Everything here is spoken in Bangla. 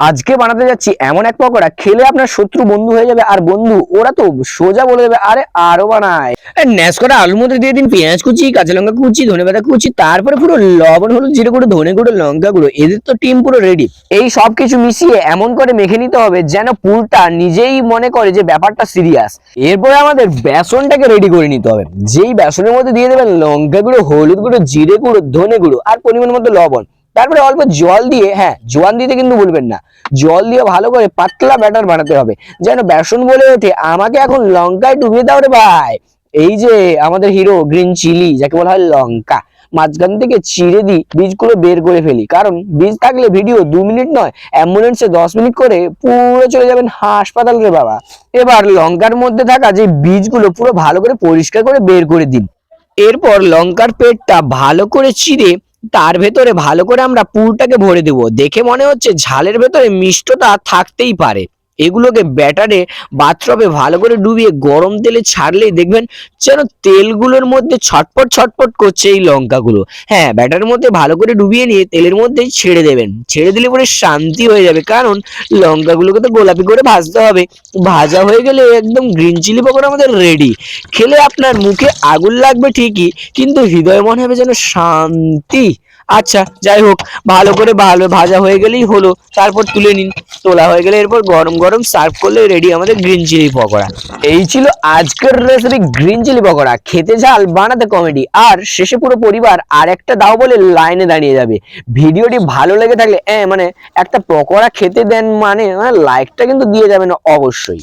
আজকে বানাতে যাচ্ছি এমন এক পকোড়া, খেলে আপনার শত্রু বন্ধু হয়ে যাবে। আর বন্ধু, ওরা তো সোজা বলে দেবে, আরে আরও বানায়। ন্যাস করা আলুর মধ্যে দিয়ে দিন, পেঁয়াজ কুচি, কাঁচা লঙ্কা কুচি, ধনে পাতা কুচি, তারপরে পুরো লবণ, হলুদ, জিরে গুঁড়ো, ধনে গুঁড়ো, লঙ্কা গুঁড়ো, এদের তো টিম পুরো রেডি এই সব কিছু মিশিয়ে এমন করে মেখে নিতে হবে যেন পুরটা নিজেই মনে করে যে ব্যাপারটা সিরিয়াস এরপরে আমাদের বেসনটাকে রেডি করে নিতে হবে। যেই বেসনের মধ্যে দিয়ে দেবেন লঙ্কা গুঁড়ো, হলুদ গুঁড়ো, জিরে গুঁড়ো, ধনে গুঁড়ো, আর পরিমাণ মতো লবণ। তারপরে অল্প জল দিয়ে হ্যাঁ জোয়ান দিতে কিন্তু বলবেন না। জল দিয়ে ভালো করে পাতলা ব্যাটার বানাতে হবে। যেন বেসন বলে ওঠে। আমাকে এখন লঙ্কায় ডুবিয়ে দাও রে ভাই। এই যে আমাদের হিরো গ্রিন চিলি যাকে বলা হয় লঙ্কা, মাঝখান থেকে চিড়ে দিই, বীজগুলো বের করে ফেলি। কারণ বীজ থাকলে ভিডিও দু মিনিট নয় অ্যাম্বুলেন্সে দশ মিনিট করে পুরো চলে যাবেন হাসপাতাল রে বাবা। এবার লঙ্কার মধ্যে থাকা যে বীজগুলো পুরো ভালো করে পরিষ্কার করে বের করে দিন। এরপর লঙ্কার পেটটা ভালো করে চিড়ে তার ভেতরে ভালো করে আমরা পুরটাকে ভরে দেব। দেখে মনে হচ্ছে ঝালের ভেতরে মিষ্টতা থাকতেই পারে। এগুলোকে ব্যাটারে বাথরবে ভালো করে ডুবিয়ে গরম তেলে ছাড়লেই দেখবেন যেন তেলগুলোর মধ্যে ছটপট ছটপট করছে এই লঙ্কাগুলো। হ্যাঁ ব্যাটারের মধ্যে ভালো করে ডুবিয়ে নিয়ে তেলের মধ্যে ছেড়ে দেবেন। ছেড়ে দিলে পরে শান্তি হয়ে যাবে, কারণ লঙ্কাগুলোকে তো গোলাপি করে ভাজতে হবে। ভাজা হয়ে গেলে একদম গ্রিন চিলি পকোড়া আমাদের রেডি খেলে আপনার মুখে আগুন লাগবে ঠিকই, কিন্তু হৃদয় মনে হবে যেন শান্তি। আচ্ছা যাই হোক, ভালো করে ভালো ভাজা হয়ে গেলেই হলো। তারপর তুলে নিন। তোলা হয়ে গেলে এরপর গরম গরম সার্ভ করলে রেডি আমাদের গ্রিন চিলি পকোড়া। এই ছিল আজকের রেসিপি গ্রিন চিলি পকোড়া। খেতে ঝাল, বানাতে কমেডি আর শেষে পুরো পরিবার আর একটা দাও বলে লাইনে দাঁড়িয়ে যাবে। ভিডিওটি ভালো লেগে থাকলে মানে একটা পকোড়া খেতে দেন মানে লাইকটা কিন্তু দিয়ে যাবেন অবশ্যই।